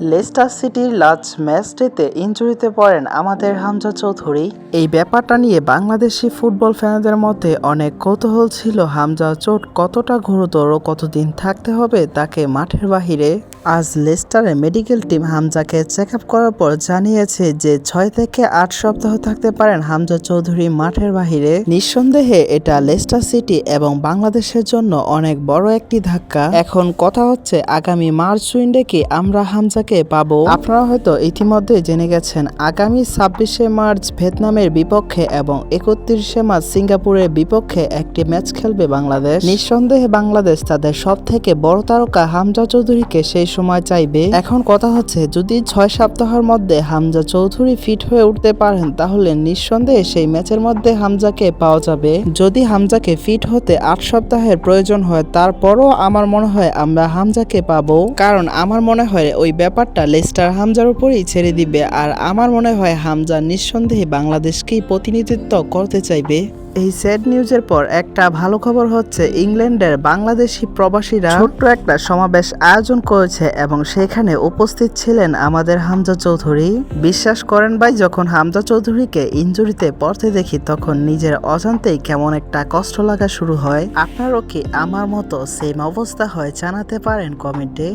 Leicester সিটির last ম্যাচটিতে ইঞ্জুরিতে পড়েন আমাদের হামজা চৌধুরী। এই ব্যাপারটা নিয়ে বাংলাদেশি ফুটবল ফ্যানদের মধ্যে অনেক কৌতূহল ছিল। হামজা চোট কতটা গুরুতর, কতদিন থাকতে হবে তাকে মাঠের বাহিরে? আজ লেস্টারের মেডিকেল টিম হামজাকে চেক আপ করার পর জানিয়েছে যে ছয় থেকে আট সপ্তাহ থাকতে পারেন হামজা চৌধুরী মাঠের বাহিরে। নিঃসন্দেহে এটা লেস্টার সিটি এবং বাংলাদেশের জন্য অনেক বড় একটি ধাক্কা। এখন কথা হচ্ছে আগামী মার্চ উইন্ডে কি আমরা হামজাকে পাবো। আপনারা হয়তো ইতিমধ্যে জেনে গেছেন, আগামী ছাব্বিশে মার্চ ভিয়েতনামের বিপক্ষে এবং একত্রিশে মার্চ সিঙ্গাপুরের বিপক্ষে একটি ম্যাচ খেলবে বাংলাদেশ। নিঃসন্দেহে বাংলাদেশ তাদের সব থেকে বড় তারকা হামজা চৌধুরীকে সেই সময় চাইবে। এখন কথা হচ্ছে, যদি ছয় সপ্তাহের মধ্যে হামজা চৌধুরী ফিট হয়ে উঠতে পারেন, তাহলে নিঃসন্দেহে সেই ম্যাচের মধ্যে হামজাকে পাওয়া যাবে। যদি হামজাকে ফিট হতে আট সপ্তাহের প্রয়োজন হয়, তারপরও আমার মনে হয় আমরা হামজাকে পাবো। কারণ আমার মনে হয় ওই ব্যাপারটা লেস্টার হামজার উপরেই ছেড়ে দিবে। আর আমার মনে হয় হামজা নিঃসন্দেহে বাংলাদেশকেই প্রতিনিধিত্ব করতে চাইবে। এই স্যাড নিউজের পর একটা ভালো খবর হচ্ছে, ইংল্যান্ডের বাংলাদেশি প্রবাসীরা ছোট্ট একটা সমাবেশ আয়োজন করেছে এবং সেখানে উপস্থিত ছিলেন আমাদের হামজা চৌধুরী। বিশ্বাস করেন ভাই, যখন হামজা চৌধুরীকে ইনজুরিতে পড়তে দেখি, তখন নিজের অজান্তেই কেমন একটা কষ্ট লাগা শুরু হয়। আপনারও কি আমার মতো সেম অবস্থা হয় জানাতে পারেন কমেন্টে?